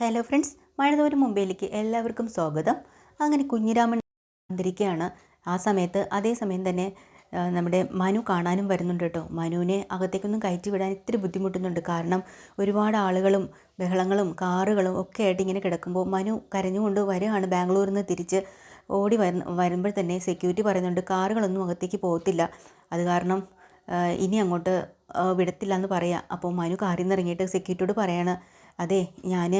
Hello friends മഴതോരും മുംബൈയിലേക്ക് എല്ലാവർക്കും സ്വാഗതം. അങ്ങനെ കുഞ്ഞിരാമൻ വന്നിരിക്കുകയാണ്. ആ സമയത്ത് അതേസമയം തന്നെ നമ്മുടെ മനു കാണാനും വരുന്നുണ്ട് കേട്ടോ. മനുവിനെ അകത്തേക്കൊന്നും കയറ്റി വിടാൻ ഇത്തിരി ബുദ്ധിമുട്ടുന്നുണ്ട്. കാരണം ഒരുപാട് ആളുകളും ബഹളങ്ങളും കാറുകളും ഒക്കെ ആയിട്ട് ഇങ്ങനെ കിടക്കുമ്പോൾ മനു കരഞ്ഞുകൊണ്ട് വരികയാണ്. ബാംഗ്ലൂരിൽ നിന്ന് തിരിച്ച് ഓടി വര വരുമ്പോൾ തന്നെ സെക്യൂരിറ്റി പറയുന്നുണ്ട് കാറുകളൊന്നും അകത്തേക്ക് പോകത്തില്ല. അത് കാരണം ഇനി അങ്ങോട്ട് വിടത്തില്ല എന്ന് പറയാം. അപ്പോൾ മനു ഇറങ്ങിയിട്ട് സെക്യൂരിറ്റിയോട് പറയാണ് അതെ ഞാൻ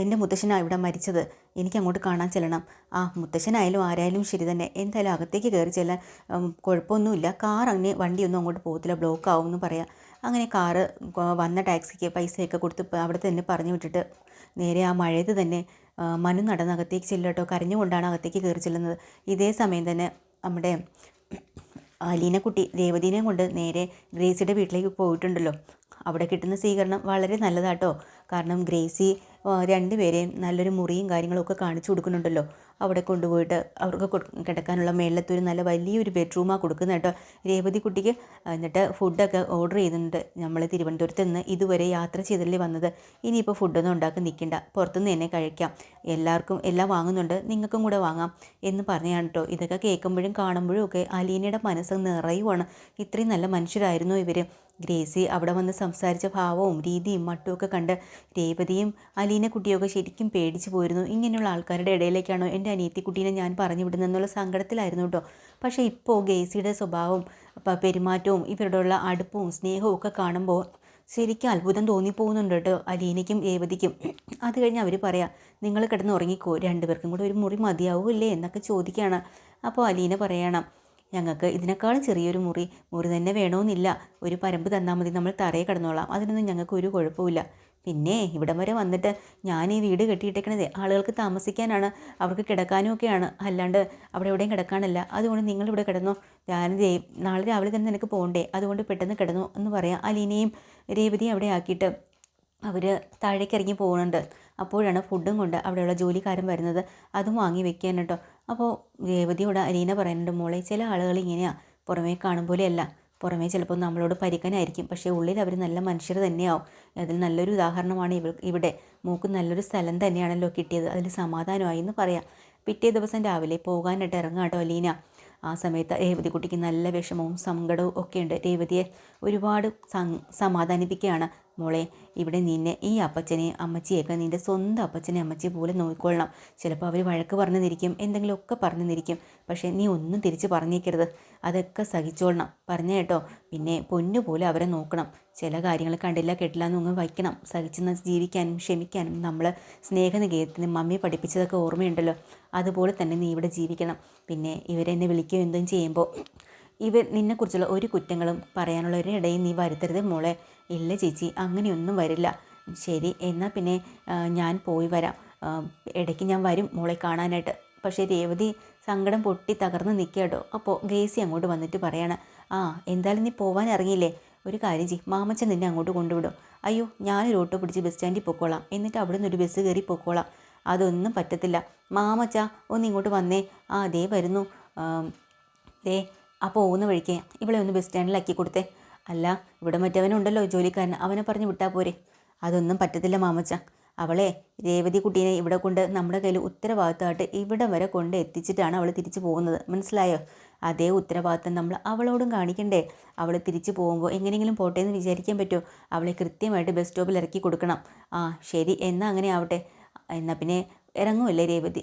എന്റെ മുത്തശ്ശനാണ് ഇവിടെ മരിച്ചത്. എനിക്ക് അങ്ങോട്ട് കാണാൻ ചെല്ലണം. ആ മുത്തശ്ശനായാലും ആരായാലും ശരി തന്നെ. എന്തായാലും അകത്തേക്ക് കയറി ചെല്ലാൻ കുഴപ്പമൊന്നുമില്ല. കാർ അങ്ങനെ വണ്ടിയൊന്നും അങ്ങോട്ട് പോകത്തില്ല. ബ്ലോക്ക് ആവും എന്ന് പറയാം. അങ്ങനെ കാറ് വന്ന ടാക്സിക്ക് പൈസയൊക്കെ കൊടുത്ത് അവിടെ തന്നെ പറഞ്ഞു വിട്ടിട്ട് നേരെ ആ മഴയത്ത് തന്നെ മനു നടന്ന് അകത്തേക്ക് ചെല്ലട്ടോ കരഞ്ഞുകൊണ്ടാണ് അകത്തേക്ക് കയറി ചെല്ലുന്നത്. ഇതേ സമയം തന്നെ നമ്മുടെ അലീനക്കുട്ടി രേവതിനെയും കൊണ്ട് നേരെ ഗ്രേസിയുടെ വീട്ടിലേക്ക് പോയിട്ടുണ്ടല്ലോ. അവിടെ കിട്ടുന്ന സ്വീകരണം വളരെ നല്ലതാട്ടോ. കാരണം ഗ്രേസി രണ്ടുപേരെയും നല്ലൊരു മുറിയും കാര്യങ്ങളൊക്കെ കാണിച്ചു കൊടുക്കുന്നുണ്ടല്ലോ. അവിടെ കൊണ്ടുപോയിട്ട് അവർക്ക് കിടക്കാനുള്ള മേളിലത്തെ ഒരു നല്ല വലിയൊരു ബെഡ്റൂമാണ് കൊടുക്കുന്നത് കേട്ടോ. രേവതി കുട്ടിക്ക് എന്നിട്ട് ഫുഡൊക്കെ ഓർഡർ ചെയ്തിട്ടുണ്ട്. നമ്മൾ തിരുവനന്തപുരത്ത് നിന്ന് ഇതുവരെ യാത്ര ചെയ്തല്ലേ വന്നത്. ഇനിയിപ്പോൾ ഫുഡൊന്നും ഉണ്ടാക്കി നിൽക്കണ്ട പുറത്തുനിന്ന് തന്നെ കഴിക്കാം. എല്ലാവർക്കും എല്ലാം വാങ്ങുന്നുണ്ട്. നിങ്ങൾക്കും കൂടെ വാങ്ങാം എന്ന് പറഞ്ഞാണ് കേട്ടോ. ഇതൊക്കെ കേൾക്കുമ്പോഴും കാണുമ്പോഴും ഒക്കെ അലീനയുടെ മനസ്സ് നിറയുവാണ്. ഇത്രയും നല്ല മനുഷ്യരായിരുന്നു ഇവർ ഗ്രേസി അവിടെ വന്ന് സംസാരിച്ച ഭാവവും രീതിയും മട്ടുമൊക്കെ കണ്ട് രേവതിയും അലീന കുട്ടിയൊക്കെ ശരിക്കും പേടിച്ചു പോയിരുന്നു. ഇങ്ങനെയുള്ള ആൾക്കാരുടെ ഇടയിലേക്കാണോ എന്റെ അനിയത്തിക്കുട്ടീനെ ഞാൻ പറഞ്ഞു വിടുന്നതെന്നുള്ള സങ്കടത്തിലായിരുന്നു കേട്ടോ. പക്ഷേ ഇപ്പോൾ ഗ്രേസിയുടെ സ്വഭാവവും പെരുമാറ്റവും ഇവരോടുള്ള അടുപ്പവും സ്നേഹവും ഒക്കെ കാണുമ്പോൾ ശരിക്കും അത്ഭുതം തോന്നിപ്പോകുന്നുണ്ട് കേട്ടോ അലീനയ്ക്കും രേവതിക്കും. അത് കഴിഞ്ഞ് അവർ പറയാം നിങ്ങൾ കിടന്ന് ഉറങ്ങിക്കോ രണ്ടുപേർക്കും കൂടെ ഒരു മുറി മതിയാവില്ലേ എന്നൊക്കെ ചോദിക്കുകയാണ്. അപ്പോൾ അലീന പറയണം ഞങ്ങൾക്ക് ഇതിനേക്കാളും ചെറിയൊരു മുറി മുറി തന്നെ വേണമെന്നില്ല. ഒരു പരമ്പ് തന്നാൽ മതി. നമ്മൾ തറയെ കിടന്നോളാം. അതിനൊന്നും ഞങ്ങൾക്ക് ഒരു കുഴപ്പമില്ല പിന്നെ ഇവിടം വരെ വന്നിട്ട് ഞാൻ ഈ വീട് കെട്ടിയിട്ടേക്കണത്. ആളുകൾക്ക് താമസിക്കാനാണ്. അവർക്ക് കിടക്കാനും ഒക്കെയാണ് അല്ലാണ്ട് അവിടെ എവിടെയും കിടക്കാനല്ല. അതുകൊണ്ട് നിങ്ങൾ ഇവിടെ കിടന്നോ. ഞാൻ നാളെ രാവിലെ തന്നെ നിനക്ക് പോകണ്ടേ അതുകൊണ്ട് പെട്ടെന്ന് കിടന്നു എന്ന് പറയാം. അലീനയും രേവതിയും അവിടെ ആക്കിയിട്ട് അവർ താഴേക്ക് ഇറങ്ങി പോകുന്നുണ്ട് അപ്പോഴാണ് ഫുഡും കൊണ്ട് അവിടെയുള്ള ജോലിക്കാരൻ വരുന്നത്. അതും വാങ്ങി വെക്കാൻ കേട്ടോ. അപ്പോൾ രേവതിയോട് അലീന പറയുന്നുണ്ട് മോളെ ചില ആളുകൾ ഇങ്ങനെയാണ് പുറമേ കാണും പോലെയല്ല. പുറമേ ചിലപ്പോൾ നമ്മളോട് പരിക്കനായിരിക്കും. പക്ഷേ ഉള്ളിൽ അവർ നല്ല മനുഷ്യർ തന്നെയാവും. അതിൽ നല്ലൊരു ഉദാഹരണമാണ് ഇവൾ ഇവിടെ. മൂക്ക് നല്ലൊരു സ്ഥലം തന്നെയാണല്ലോ കിട്ടിയത്. അതിൽ സമാധാനമായി എന്ന് പറയാം. പിറ്റേ ദിവസം രാവിലെ പോകാനായിട്ട് ഇറങ്ങാം കേട്ടോ അലീന. ആ സമയത്ത് രേവതി കുട്ടിക്ക് നല്ല വിഷമവും സങ്കടവും ഒക്കെ ഉണ്ട്. രേവതിയെ ഒരുപാട് സമാധാനിപ്പിക്കുകയാണ്. മോളെ ഇവിടെ നിന്നെ ഈ അപ്പച്ചനെ അമ്മച്ചിയൊക്കെ നിന്റെ സ്വന്തം അപ്പച്ചനെ അമ്മച്ചിയെ പോലെ നോക്കിക്കൊള്ളണം. ചിലപ്പോൾ അവർ വഴക്ക് പറഞ്ഞു നിരിക്കും എന്തെങ്കിലുമൊക്കെ പറഞ്ഞു നിരിക്കും പക്ഷേ നീ ഒന്നും തിരിച്ച് പറഞ്ഞേക്കരുത്. അതൊക്കെ സഹിച്ചോളണം. പറഞ്ഞ കേട്ടോ. പിന്നെ പൊന്നു പോലെ അവരെ നോക്കണം. ചില കാര്യങ്ങൾ കണ്ടില്ല കേട്ടില്ല എന്നൊന്നും വയ്ക്കണം. സഹിച്ചെന്ന് ജീവിക്കാനും ക്ഷമിക്കാനും നമ്മൾ സ്നേഹനികേതത്തിന് മമ്മി പഠിപ്പിച്ചതൊക്കെ ഓർമ്മയുണ്ടല്ലോ. അതുപോലെ തന്നെ നീ ഇവിടെ ജീവിക്കണം. പിന്നെ ഇവരെന്നെ വിളിക്കുകയോ എന്തും ചെയ്യുമ്പോൾ ഇവർ നിന്നെക്കുറിച്ചുള്ള ഒരു കുറ്റങ്ങളും പറയാനുള്ള ഒരു നീ വരുത്തരുത് മോളെ. ഇല്ല ചേച്ചി അങ്ങനെയൊന്നും വരില്ല. ശരി എന്നാൽ പിന്നെ ഞാൻ പോയി വരാം. ഇടയ്ക്ക് ഞാൻ വരും മോളെ കാണാനായിട്ട്. പക്ഷേ രേവതി സങ്കടം പൊട്ടി തകർന്ന് നിൽക്കുക കേട്ടോ അപ്പോൾ ഗ്രേസി അങ്ങോട്ട് വന്നിട്ട് പറയാണ് ആ എന്തായാലും നീ പോവാൻ ഇറങ്ങിയില്ലേ? ഒരു കാര്യം ചെയ് മാമച്ചൻ നിന്നെ അങ്ങോട്ട് കൊണ്ടുവിടും. അയ്യോ ഞാനൊരു ഓട്ടോ പിടിച്ച് ബസ് സ്റ്റാൻഡിൽ പൊക്കോളാം. എന്നിട്ട് അവിടെ നിന്ന് ഒരു ബസ് കയറി പൊക്കോളാം. അതൊന്നും പറ്റത്തില്ല. മാമച്ച ഒന്ന് ഇങ്ങോട്ട് വന്നേ. ആ ദേ വരുന്നു. ദേ ആ പോകുന്ന വഴിക്ക്. ഇവളെ ഒന്ന് ബസ് സ്റ്റാൻഡിലാക്കി കൊടുത്തേ. അല്ല ഇവിടെ മറ്റവനുണ്ടല്ലോ ജോലിക്കാരൻ അവനെ പറഞ്ഞു വിട്ടാൽ പോരെ. അതൊന്നും പറ്റത്തില്ല മാമച്ച. അവളെ രേവതി കുട്ടീനെ ഇവിടെ കൊണ്ട് നമ്മുടെ കയ്യിൽ ഉത്തരവാദിത്തമായിട്ട് ഇവിടെ വരെ കൊണ്ട് എത്തിച്ചിട്ടാണ് അവൾ തിരിച്ചു പോകുന്നത്. മനസ്സിലായോ? അതേ ഉത്തരവാദിത്തം നമ്മൾ അവളോടും കാണിക്കണ്ടേ? അവൾ തിരിച്ചു പോകുമ്പോൾ എങ്ങനെയെങ്കിലും പോട്ടെ എന്ന് വിചാരിക്കാൻ പറ്റുമോ അവളെ കൃത്യമായിട്ട് ബസ് സ്റ്റോപ്പിൽ ഇറക്കി കൊടുക്കണം. ആ ശരി എന്നാൽ അങ്ങനെ ആവട്ടെ. എന്നാൽ പിന്നെ ഇറങ്ങുമല്ലേ രേവതി?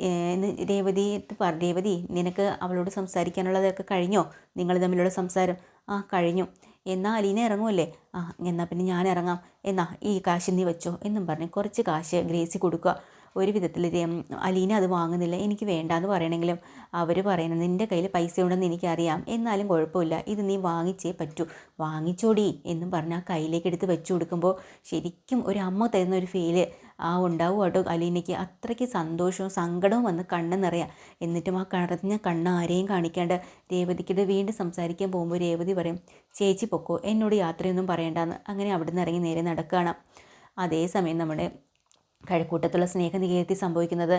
രേവതി പറ രേവതി നിനക്ക് അവളോട് സംസാരിക്കാനുള്ളതൊക്കെ കഴിഞ്ഞോ? നിങ്ങൾ തമ്മിലുള്ള സംസാരം? ആ കഴിഞ്ഞു. എന്നാൽ അലീന ഇറങ്ങുമല്ലേ ആ എന്നാൽ പിന്നെ ഞാൻ ഇറങ്ങാം. എന്നാ ഈ കാശ് നീ വെച്ചോ. എന്നും പറഞ്ഞ് കുറച്ച് കാശ് ഗ്രേസി കൊടുക്കുക. ഒരു വിധത്തിൽ അലീന അത് വാങ്ങുന്നില്ല. എനിക്ക് വേണ്ട എന്ന് പറയണമെങ്കിലും അവർ പറയുന്നത് നിന്റെ കയ്യിൽ പൈസ ഉണ്ടെന്ന് എനിക്കറിയാം. എന്നാലും കുഴപ്പമില്ല. ഇത് നീ വാങ്ങിച്ചേ പറ്റൂ. വാങ്ങിച്ചോടി എന്നും പറഞ്ഞ് ആ കയ്യിലേക്ക് എടുത്ത് വെച്ചു കൊടുക്കുമ്പോൾ ശരിക്കും ഒരു അമ്മ തരുന്ന ഒരു ഫീൽ ആ ഉണ്ടാവും കേട്ടോ. അലീനയ്ക്ക് അത്രയ്ക്ക് സന്തോഷവും സങ്കടവും വന്ന് കണ്ണ് നിറയാം. എന്നിട്ടും ആ കടഞ്ഞ കണ്ണ് ആരെയും കാണിക്കാണ്ട് രേവതിക്കിട്ട് വീണ്ടും സംസാരിക്കാൻ പോകുമ്പോൾ രേവതി പറയും ചേച്ചി പൊക്കോ എന്നോട് യാത്രയൊന്നും പറയണ്ടെന്ന്. അങ്ങനെ അവിടെ നിന്ന് ഇറങ്ങി നേരെ നടക്കുകയാണ് അതേസമയം നമ്മുടെ കഴക്കൂട്ടത്തുള്ള സ്നേഹനികേതത്തിൽ സംഭവിക്കുന്നത്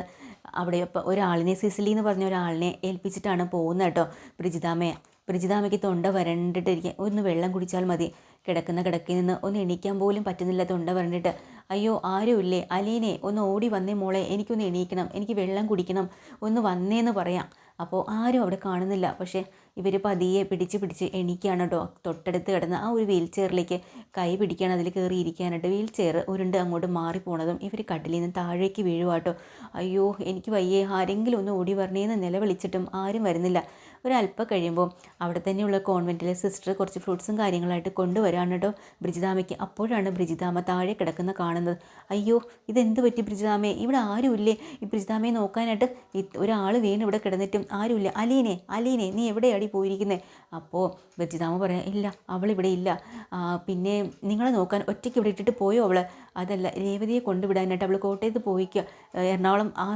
അവിടെ ഒരാളിനെ സിസിലി എന്ന് പറഞ്ഞ ഒരാളിനെ ഏൽപ്പിച്ചിട്ടാണ് പോകുന്നത് കേട്ടോ. ബ്രിജിതാമയെ. ബ്രിജിതാമയ്ക്ക് തൊണ്ട വരണ്ടിട്ടിരിക്കുക ഒന്ന് വെള്ളം കുടിച്ചാൽ മതി. കിടക്കുന്ന കിടക്കിൽ നിന്ന് ഒന്ന് എണീക്കാൻ പോലും പറ്റുന്നില്ല തൊണ്ട വരണ്ടിട്ട്. അയ്യോ ആരുമില്ലേ? അലീനെ ഒന്ന് ഓടി വന്നേ മോളെ എനിക്കൊന്ന് എണീക്കണം എനിക്ക് വെള്ളം കുടിക്കണം ഒന്ന് വന്നേന്ന് പറയാം. അപ്പോൾ ആരും അവിടെ കാണുന്നില്ല. പക്ഷേ ഇവർ പതിയെ പിടിച്ച് പിടിച്ച് എണീക്കുകയാണ് കേട്ടോ. തൊട്ടടുത്ത് കിടന്ന് ആ ഒരു വീൽ ചെയറിലേക്ക് കൈ പിടിക്കുകയാണ് അതിൽ കയറി ഇരിക്കാനായിട്ട് വീൽ ചെയർ ഉരുണ്ട് അങ്ങോട്ട് മാറിപ്പോണതും ഇവർ കട്ടിലിൽ നിന്ന് താഴേക്ക് വീഴുവാട്ടോ അയ്യോ എനിക്ക് വയ്യേ ആരെങ്കിലും ഒന്ന് ഓടി വരണേന്ന് നിലവിളിച്ചിട്ടും ആരും വരുന്നില്ല. ഒരല്പം കഴിയുമ്പോൾ അവിടെ തന്നെയുള്ള കോൺവെന്റിലെ സിസ്റ്റർ കുറച്ച് ഫ്രൂട്ട്സും കാര്യങ്ങളായിട്ട് കൊണ്ടുവരാണ് കേട്ടോ ബ്രിജിതാമയ്ക്ക്. അപ്പോഴാണ് ബ്രിജിതാമ താഴെ കിടക്കുന്ന കാണുന്നത്. അയ്യോ ഇതെന്ത് പറ്റി ബ്രിജിതാമയെ ഇവിടെ ആരുമില്ലേ? ഈ ബ്രിജിതാമയെ നോക്കാനായിട്ട് ഒരാൾ വീണ് ഇവിടെ കിടന്നിട്ടും ആരുമില്ല. അലീനെ അലീനെ നീ എവിടെയാടി പോയിരിക്കുന്നത് അപ്പോൾ ബ്രിജിതാമ പറയാം ഇല്ല അവളിവിടെ ഇല്ല. പിന്നെ നിങ്ങളെ നോക്കാൻ ഒറ്റയ്ക്ക് ഇവിടെ ഇട്ടിട്ട് പോയോ അവൾ അതല്ല രേവതിയെ കൊണ്ടുവിടാനായിട്ട് അവൾ കോട്ടയത്ത് പോയിക്കുക എറണാകുളം ആ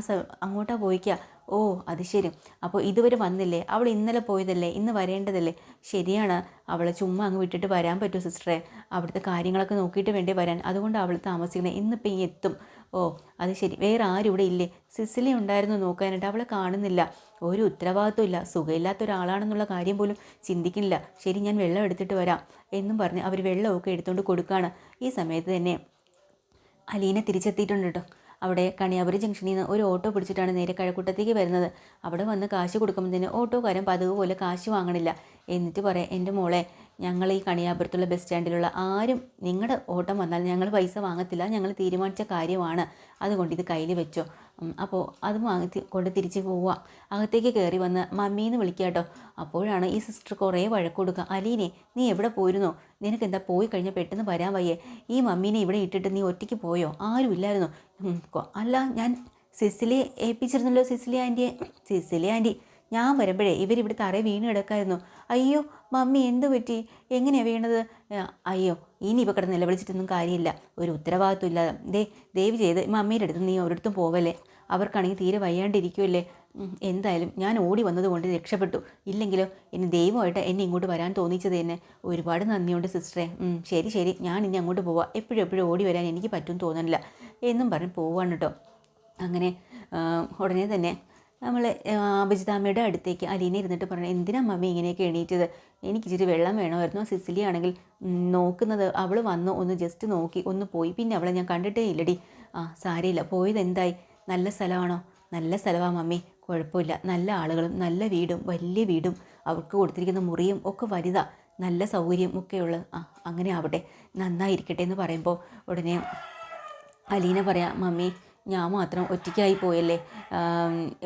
അങ്ങോട്ടാണ് പോയിക്കുക ഓ അത് ശരി. അപ്പോൾ ഇതുവരെ വന്നില്ലേ? അവൾ ഇന്നലെ പോയതല്ലേ? ഇന്ന് വരേണ്ടതല്ലേ? ശരിയാണ്. അവളെ ചുമ്മാ അങ്ങ് വിട്ടിട്ട് വരാൻ പറ്റുമോ സിസ്റ്ററെ. അവിടുത്തെ കാര്യങ്ങളൊക്കെ നോക്കിയിട്ട് വേണ്ടി വരാൻ. അതുകൊണ്ട് അവൾ താമസിക്കുന്നത് ഇന്നിപ്പോൾ ഈ എത്തും. ഓ അത് ശരി. വേറെ ആരും ഇവിടെ ഇല്ലേ? സിസിലി ഉണ്ടായിരുന്നു നോക്കാനായിട്ട്. അവളെ കാണുന്നില്ല. ഒരു ഉത്തരവാദിത്വം ഇല്ല. സുഖമില്ലാത്ത ഒരാളാണെന്നുള്ള കാര്യം പോലും ചിന്തിക്കുന്നില്ല. ശരി ഞാൻ വെള്ളം എടുത്തിട്ട് വരാം എന്നും പറഞ്ഞ് അവർ വെള്ളമൊക്കെ എടുത്തുകൊണ്ട് കൊടുക്കുകയാണ് ഈ സമയത്ത് തന്നെ അലീന തിരിച്ചെത്തിയിട്ടുണ്ട് കേട്ടോ അവിടെ കണിയാപുരി ജംഗ്ഷനിൽ നിന്ന് ഒരു ഓട്ടോ പിടിച്ചിട്ടാണ് നേരെ കഴക്കൂട്ടത്തേക്ക് വരുന്നത്. അവിടെ വന്ന് കാശ് കൊടുക്കുമ്പോഴത്തേന് ഓട്ടോക്കാരൻ പതിവ് പോലെ കാശ് വാങ്ങണില്ല. എന്നിട്ട് പറയാം എന്റെ മോളെ ഞങ്ങൾ ഈ കണിയാപുരത്തുള്ള ബസ് സ്റ്റാൻഡിലുള്ള ആരും നിങ്ങളുടെ ഓട്ടം വന്നാൽ ഞങ്ങൾ പൈസ വാങ്ങത്തില്ല. ഞങ്ങൾ തീരുമാനിച്ച കാര്യമാണ്. അതുകൊണ്ട് ഇത് കയ്യിൽ വെച്ചോ. അപ്പോൾ അത് അകത്ത് കൊണ്ട് തിരിച്ച് പോവുക. അകത്തേക്ക് കയറി വന്ന് മമ്മീന്ന് വിളിക്കുക കേട്ടോ അപ്പോഴാണ് ഈ സിസ്റ്റർ കുറേ വഴക്ക് കൊടുക്കുക അലീനെ നീ എവിടെ പോയിരുന്നോ? നിനക്ക് എന്താ പോയി കഴിഞ്ഞാൽ പെട്ടെന്ന് വരാൻ വയ്യേ. ഈ മമ്മീനെ ഇവിടെ ഇട്ടിട്ട് നീ ഒറ്റയ്ക്ക് പോയോ? ആരും ഇല്ലായിരുന്നോ? അല്ല ഞാൻ സിസിലി ഏൽപ്പിച്ചിരുന്നല്ലോ സിസിലി ആന്റിയെ സിസിലി ആന്റി ഞാൻ വരുമ്പോഴേ ഇവരിവിടെ തറയെ വീണ് കിടക്കായിരുന്നു. അയ്യോ മമ്മി എന്ത് പറ്റി? എങ്ങനെയാണ് വീണത്? അയ്യോ ഇനി ഇപ്പോൾ കിടന്ന് നിലവിളിച്ചിട്ടൊന്നും കാര്യമില്ല. ഒരു ഉത്തരവാദിത്വം ഇല്ല ദേ ദേവി ചെയ്ത് മമ്മിയുടെ അടുത്ത് നീ ഒരിടത്തും പോവല്ലേ? അവർക്കാണെങ്കിൽ തീരെ വയ്യാണ്ടിരിക്കുമല്ലേ എന്തായാലും ഞാൻ ഓടി വന്നതുകൊണ്ട് രക്ഷപ്പെട്ടു. ഇല്ലെങ്കിലോ എന്നെ ദൈവമായിട്ട് എന്നെ ഇങ്ങോട്ട് വരാൻ തോന്നിച്ചത് തന്നെ ഒരുപാട് നന്ദിയുണ്ട് സിസ്റ്ററെ. ശരി ശരി. ഞാൻ ഇനി അങ്ങോട്ട് പോവാം. എപ്പോഴും എപ്പോഴും ഓടി വരാൻ എനിക്ക് പറ്റും തോന്നണില്ല. എന്നും പറഞ്ഞ് പോവാണ് കേട്ടോ. അങ്ങനെ ഉടനെ തന്നെ നമ്മൾ അഭിജിതാമ്മയുടെ അടുത്തേക്ക് അലീനെ ഇരുന്നിട്ട് പറഞ്ഞു എന്തിനാ മമ്മി ഇങ്ങനെയൊക്കെ എണീറ്റത്? എനിക്ക് ഇച്ചിരി വെള്ളം വേണമായിരുന്നു. ആ സിസിലി ആണെങ്കിൽ നോക്കുന്നത് അവൾ വന്നു ഒന്ന് ജസ്റ്റ് നോക്കി ഒന്ന് പോയി. പിന്നെ അവളെ ഞാൻ കണ്ടിട്ടേ ഇല്ലടി. ആ സാരിയില്ല. പോയത് എന്തായി? നല്ല സ്ഥലമാണോ? നല്ല സ്ഥലമാണ് മമ്മി. കുഴപ്പമില്ല. നല്ല ആളുകളും നല്ല വീടും വലിയ വീടും അവർക്ക് കൊടുത്തിരിക്കുന്ന മുറിയും ഒക്കെ വലുതാ. നല്ല സൗകര്യം ഒക്കെയുള്ള ആ അങ്ങനെ ആവട്ടെ. നന്നായിരിക്കട്ടെ എന്ന് പറയുമ്പോൾ ഉടനെ അലീന പറയാം മമ്മി ഞാൻ മാത്രം ഒറ്റയ്ക്കായി പോയല്ലേ?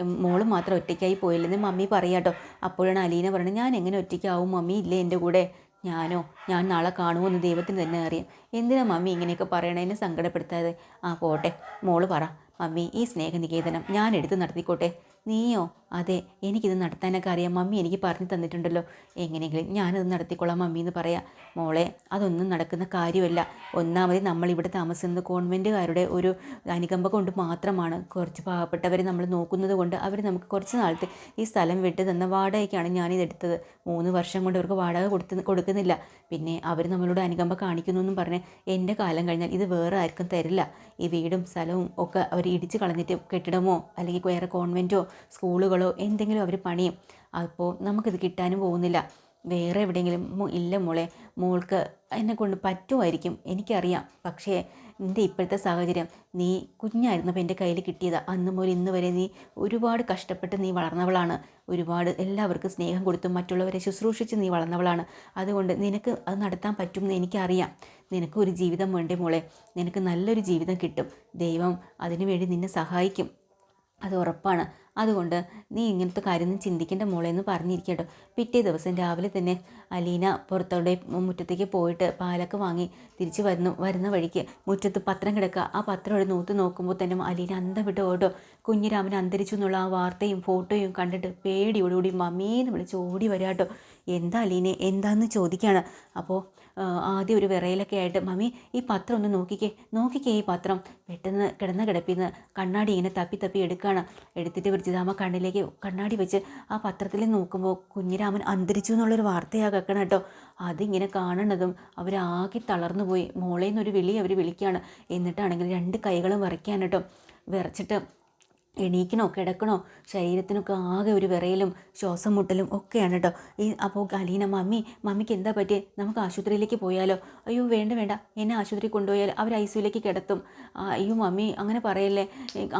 മോൾ മാത്രം ഒറ്റയ്ക്കായി പോയല്ലേ എന്ന് മമ്മി പറയാട്ടോ. അപ്പോഴാണ് അലീന പറയുന്നത് ഞാൻ എങ്ങനെ ഒറ്റയ്ക്കാവും? മമ്മി ഇല്ലേ എന്റെ കൂടെ? ഞാനോ? ഞാൻ നാളെ കാണുമെന്ന് ദൈവത്തിന് തന്നെ അറിയാം. എന്തിനാ മമ്മി ഇങ്ങനെയൊക്കെ പറയണതിനെ സങ്കടപ്പെടുത്താതെ. ആ പോട്ടെ. മോൾ പറ. മമ്മി ഈ സ്നേഹനികേതനം ഞാൻ എടുത്ത് നടത്തിക്കോട്ടെ. നീയോ? അതെ എനിക്കിത് നടത്താനൊക്കെ അറിയാം. മമ്മി എനിക്ക് പറഞ്ഞു തന്നിട്ടുണ്ടല്ലോ. എങ്ങനെയെങ്കിലും ഞാനത് നടത്തിക്കൊള്ളാം മമ്മി എന്ന് പറയാം. മോളെ അതൊന്നും നടക്കുന്ന കാര്യമല്ല. ഒന്നാമത് നമ്മളിവിടെ താമസിക്കുന്നത് കോൺവെന്റുകാരുടെ ഒരു അനുകമ്പ കൊണ്ട് മാത്രമാണ്. കുറച്ച് പാവപ്പെട്ടവരെ നമ്മൾ നോക്കുന്നത് കൊണ്ട് അവർ നമുക്ക് കുറച്ച് നാളത്തെ ഈ സ്ഥലം വിട്ട് തന്ന വാടകയ്ക്കാണ് ഞാനിത് എടുത്തത്. മൂന്ന് വർഷം കൊണ്ട് അവർക്ക് വാടക കൊടുത്ത് കൊടുക്കുന്നില്ല. പിന്നെ അവർ നമ്മളോട് അനുകമ്പ കാണിക്കുന്നു എന്നും പറഞ്ഞ് എന്റെ കാലം കഴിഞ്ഞാൽ ഇത് വേറെ ആർക്കും തരില്ല. ഈ വീടും സ്ഥലവും ഒക്കെ അവർ ഇടിച്ച് കളഞ്ഞിട്ട് കെട്ടിടമോ അല്ലെങ്കിൽ വേറെ കോൺവെന്റോ സ്കൂളുകളോ എന്തെങ്കിലും അവർ പണിയും. അപ്പോൾ നമുക്കിത് കിട്ടാനും പോകുന്നില്ല. വേറെ എവിടെയെങ്കിലും ഇല്ല മോളെ. മോൾക്ക് എന്നെ കൊണ്ട് പറ്റുമായിരിക്കും. എനിക്കറിയാം. പക്ഷേ എന്റെ ഇപ്പോഴത്തെ സാഹചര്യം നീ കുഞ്ഞായിരുന്നപ്പോൾ എന്റെ കയ്യിൽ കിട്ടിയത്. അന്ന് മുതൽ ഇന്ന് വരെ നീ ഒരുപാട് കഷ്ടപ്പെട്ട് നീ വളർന്നവളാണ്. ഒരുപാട് എല്ലാവർക്കും സ്നേഹം കൊടുത്തും മറ്റുള്ളവരെ ശുശ്രൂഷിച്ച് നീ വളർന്നവളാണ്. അതുകൊണ്ട് നിനക്ക് അത് നടത്താൻ പറ്റുമെന്ന് എനിക്കറിയാം. നിനക്ക് ഒരു ജീവിതം വേണ്ടേ മോളെ? നിനക്ക് നല്ലൊരു ജീവിതം കിട്ടും. ദൈവം അതിനുവേണ്ടി നിന്നെ സഹായിക്കും. അത് ഉറപ്പാണ്. അതുകൊണ്ട് നീ ഇങ്ങനത്തെ കാര്യമൊന്നും ചിന്തിക്കേണ്ട മോളെ എന്ന് പറഞ്ഞിരിക്കട്ടോ പിറ്റേ ദിവസം രാവിലെ തന്നെ അലീന പുറത്തോടെ മുറ്റത്തേക്ക് പോയിട്ട് പാലൊക്കെ വാങ്ങി തിരിച്ചു വരുന്നു. വരുന്ന വഴിക്ക് മുറ്റത്ത് പത്രം കിടക്കുക. ആ പത്രം ഇവിടെ നോത്ത് നോക്കുമ്പോൾ തന്നെ അലീന അന്തം വിട്ട് ഓട്ടോ കുഞ്ഞിരാമൻ അന്തരിച്ചു എന്നുള്ള ആ വാർത്തയും ഫോട്ടോയും കണ്ടിട്ട് പേടിയോടുകൂടി മമ്മീന്ന് വിളിച്ച് ഓടി വരാട്ടോ എന്താ അലീനെ? എന്താന്ന് ചോദിക്കുകയാണ് അപ്പോൾ ആദ്യം ഒരു വിറയിലൊക്കെ ആയിട്ട് മമ്മി ഈ പത്രം ഒന്ന് നോക്കിക്കേ നോക്കിക്കേ ഈ പത്രം. പെട്ടെന്ന് കിടന്ന കിടപ്പിന്ന് കണ്ണാടി ഇങ്ങനെ തപ്പി തപ്പി എടുക്കുകയാണ്. എടുത്തിട്ട് വൃജിതാമ കണ്ണിലേക്ക് കണ്ണാടി വെച്ച് ആ പത്രത്തിൽ നോക്കുമ്പോൾ കുഞ്ഞിരാമൻ അന്തരിച്ചു എന്നുള്ളൊരു വാർത്തയാണ് കേൾക്കണം കേട്ടോ. അതിങ്ങനെ കാണണതും അവരാകെ തളർന്നു പോയി. മോളേന്നൊരു വിളി അവർ വിളിക്കുകയാണ്. എന്നിട്ടാണെങ്കിൽ രണ്ട് കൈകളും വിറയ്ക്കാൻ കേട്ടോ. വിറച്ചിട്ട് എണീക്കണോ കിടക്കണോ ശരീരത്തിനൊക്കെ ആകെ ഒരു വിറയലും ശ്വാസം മുട്ടലും ഒക്കെയാണ് കേട്ടോ ഈ അപ്പോൾ അലീന മമ്മി മമ്മിക്ക് എന്താ പറ്റിയേ? നമുക്ക് ആശുപത്രിയിലേക്ക് പോയാലോ? അയ്യോ വേണ്ട വേണ്ട. എന്നെ ആശുപത്രി കൊണ്ടുപോയാൽ അവർ ഐ സിയിലേക്ക് കിടത്തും അയ്യോ മമ്മി അങ്ങനെ പറയല്ലേ?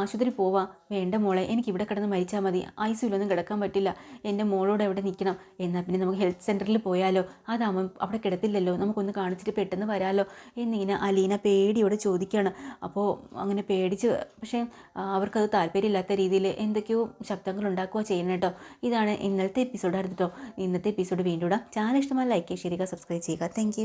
ആശുപത്രി പോവാം. വേണ്ട മോളെ എനിക്ക് ഇവിടെ കിടന്ന് മരിച്ചാൽ മതി. ഐ സിയിലൊന്നും കിടക്കാൻ പറ്റില്ല. എന്റെ മോളോട് എവിടെ നിൽക്കണം. എന്നാൽ പിന്നെ നമുക്ക് ഹെൽത്ത് സെന്ററിൽ പോയാലോ? അതാകുമ്പം അവിടെ കിടത്തില്ലല്ലോ. നമുക്കൊന്ന് കാണിച്ചിട്ട് പെട്ടെന്ന് വരാമല്ലോ എന്നിങ്ങനെ അലീന പേടിയോടെ ചോദിക്കുകയാണ് അപ്പോൾ അങ്ങനെ പേടിച്ച് പക്ഷേ അവർക്കത് താല്പര്യമില്ലാത്ത രീതിയിൽ എന്തൊക്കെയോ ശബ്ദങ്ങൾ ഉണ്ടാക്കുക ചെയ്യണം കേട്ടോ. ഇതാണ് ഇന്നലത്തെ എപ്പിസോഡ് കേട്ടോ. ഇന്നത്തെ എപ്പിസോഡ് വീണ്ടും ഇടാം. ചാനൽ ഇഷ്ടമായി ലൈക്ക് ചെയ്യുക സബ്സ്ക്രൈബ് ചെയ്യുക താങ്ക്